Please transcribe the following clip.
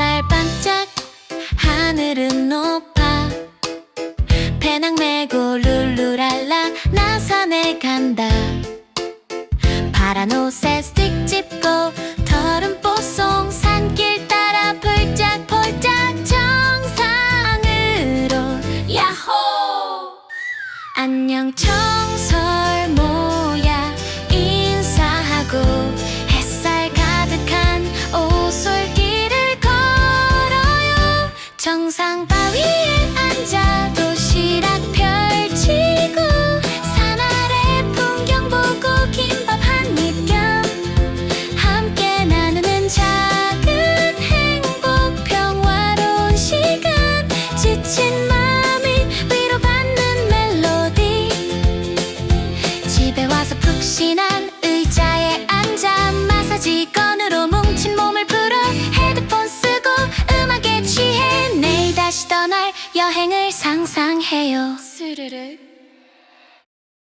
햇살 반짝 하늘은 높아. 배낭 메고 룰루랄라 나산에 간다. 파란 옷에 스틱 짚고 털은 뽀송 산길 따라 폴짝폴짝 정상으로 야호! 안녕 청설모 정상 바위에 앉아 도시락 펼치고 산 아래 풍경 보고 김밥 한 입 겸 함께 나누는 작은 행복 평화로운 시간. 지친 마음이 위로받는 멜로디. 집에 와서 푹신한 떠날 여행을 상상해요. 스르륵